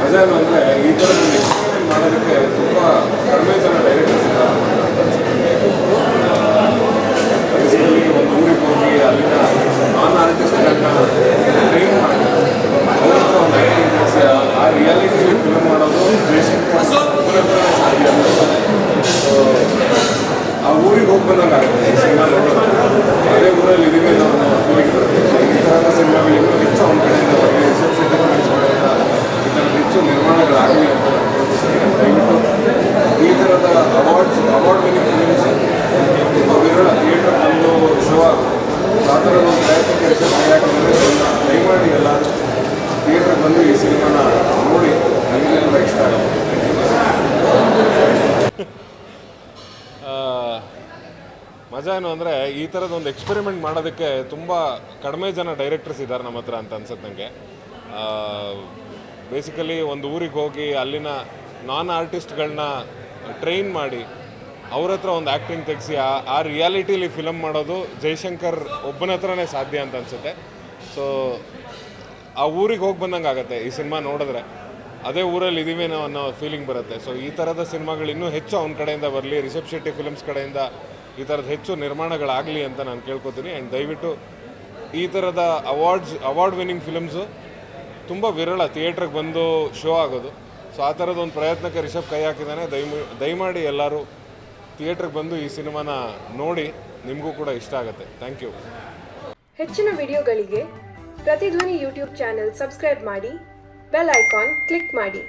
ಅದೇನು ಅಂದರೆ ಈ ಥರ ಎಕ್ಸ್ಪ್ಲೇನ್ ಮಾಡೋದಕ್ಕೆ ತುಂಬ ಕಡಿಮೆ ಜನ ಡೈರೆಕ್ಟರ್ಸ್ ಒಂದು ಊರಿಗೆ ಹೋಗಿ ಅಲ್ಲಿನ ನಾನ್ ಆರ್ಟಿಸ್ಟ್ ಟ್ರೈನ್ ಮಾಡಿ. ಒಂದು ಆ್ಯಕ್ಟಿಂಗ್ ಕಲಿಸಿ ಆ ರಿಯಾಲಿಟಿ ಫಿಲಮ್ ಮಾಡೋದು ದೇಶಕ್ಕೆ ಆ ಊರಿಗೆ ಹೋಗಿ ಬಂದಂಗೆ ಆಗುತ್ತೆ ಹೆಚ್ಚು ನಿರ್ಮಾಣಗಳಾಗಲಿ ಅಂತ ದಯವಿಟ್ಟು ಈ ಥರದ ಅವಾರ್ಡ್ಸ್, ಅವಾರ್ಡ್ ವಿನಿಂಗ್ ಫಿಲ್ಮ್ಸ್ ತುಂಬ ವಿರಳ. ಥಿಯೇಟರ್ ಬಂದು ಶೋ ಆ ಥರದ ಒಂದು ಪ್ರಯತ್ನಕ್ಕೆ ಯಾಕಂದರೆ ದಯಮಾಡಿ ಎಲ್ಲ ಥಿಯೇಟರ್ ಬಂದು ಈ ಸಿನಿಮಾನ ನೋಡಿ. ನನಗೆಲ್ಲ ಇಷ್ಟ ಆಗುತ್ತೆ. ಮಜಾ ಏನು ಅಂದರೆ ಈ ಥರದ ಒಂದು ಎಕ್ಸ್ಪೆರಿಮೆಂಟ್ ಮಾಡೋದಕ್ಕೆ ತುಂಬ ಕಡಿಮೆ ಜನ ಡೈರೆಕ್ಟರ್ಸ್ ಇದ್ದಾರೆ ನಮ್ಮ ಹತ್ರ ಅಂತ ಅನ್ಸುತ್ತೆ ನನಗೆ ಬೇಸಿಕಲಿ ಒಂದು ಊರಿಗೆ ಹೋಗಿ ಅಲ್ಲಿನ ನಾನ್ ಆರ್ಟಿಸ್ಟ್ಗಳನ್ನ ಟ್ರೈನ್ ಮಾಡಿ ಅವ್ರ ಹತ್ರ ಒಂದು ಆ್ಯಕ್ಟಿಂಗ್ ತೆಗೆಸಿ ಆ ಆ ರಿಯಾಲಿಟಿಲಿ ಫಿಲಮ್ ಮಾಡೋದು ಜೈಶಂಕರ್ ಒಬ್ಬನ ಹತ್ರನೇ ಸಾಧ್ಯ ಅಂತ ಅನಿಸುತ್ತೆ. ಸೊ ಆ ಊರಿಗೆ ಹೋಗಿ ಬಂದಂಗೆ ಆಗುತ್ತೆ ಈ ಸಿನಿಮಾ ನೋಡಿದ್ರೆ. ಅದೇ ಊರಲ್ಲಿ ಇದೀವೇನೋ ಅನ್ನೋ ಫೀಲಿಂಗ್ ಬರುತ್ತೆ. ಸೊ ಈ ಥರದ ಸಿನಿಮಾಗಳು ಇನ್ನೂ ಹೆಚ್ಚು ಅವನ ಕಡೆಯಿಂದ ಬರಲಿ, ರಿಷಬ್ ಶೆಟ್ಟಿ ಫಿಲಮ್ಸ್ ಕಡೆಯಿಂದ ಈ ಥರದ ಹೆಚ್ಚು ನಿರ್ಮಾಣಗಳಾಗಲಿ ಅಂತ ನಾನು ಕೇಳ್ಕೊತೀನಿ. ಆ್ಯಂಡ್ ದಯವಿಟ್ಟು ಈ ಥರದ ಅವಾರ್ಡ್ಸ್ ಅವಾರ್ಡ್ ವಿನ್ನಿಂಗ್ ಫಿಲ್ಮ್ಸು ತುಂಬ ವಿರಳ ಥಿಯೇಟ್ರಿಗೆ ಬಂದು ಶೋ ಆಗೋದು. ಸೊ ಆ ಥರದ ಒಂದು ಪ್ರಯತ್ನಕ್ಕೆ ರಿಷಬ್ ಕೈ ಹಾಕಿದ್ದಾನೆ ದಯಮಿ, ದಯಮಾಡಿ ಎಲ್ಲರೂ ಥಿಯೇಟ್ರಿಗೆ ಬಂದು ಈ ಸಿನಿಮಾನ ನೋಡಿ, ನಿಮಗೂ ಕೂಡ ಇಷ್ಟ ಆಗುತ್ತೆ. ಥ್ಯಾಂಕ್ ಯು ಹೆಚ್ಚಿನ ವಿಡಿಯೋಗಳಿಗೆ ಪ್ರತಿಧ್ವನಿ ಯೂಟ್ಯೂಬ್ ಚಾನೆಲ್ ಸಬ್ಸ್ಕ್ರೈಬ್ ಮಾಡಿ, ಬೆಲ್ ಐಕಾನ್ ಕ್ಲಿಕ್ ಮಾಡಿ.